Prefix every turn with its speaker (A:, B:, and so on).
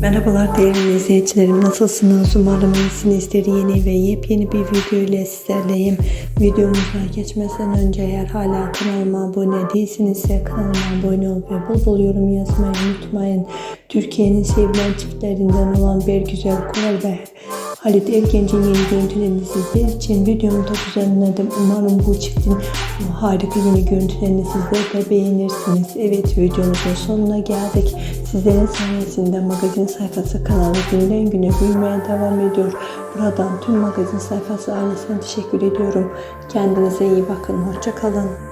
A: Merhabalar değerli izleyicilerim. Nasılsınız? Umarım iyisinizdir yeni ve yepyeni bir video ile sizlerleyim. Videomuza geçmeden önce eğer hala kanalıma abone değilsinizse kanalıma abone ol ve bol bol yorum yazmayı unutmayın. Türkiye'nin sevilen çiftlerinden olan bir güzel Koray ve Halit Ergenç'in yeni görüntülerini sizler için videomu da düzenledim. Umarım bu çiftin harika yeni görüntülerini sizler de beğenirsiniz. Evet videomuzun sonuna geldik. Sizlerin sayesinde magazin sayfası kanalı günden güne büyümeye devam ediyor. Buradan tüm magazin sayfası ailesine teşekkür ediyorum. Kendinize iyi bakın. Hoşçakalın.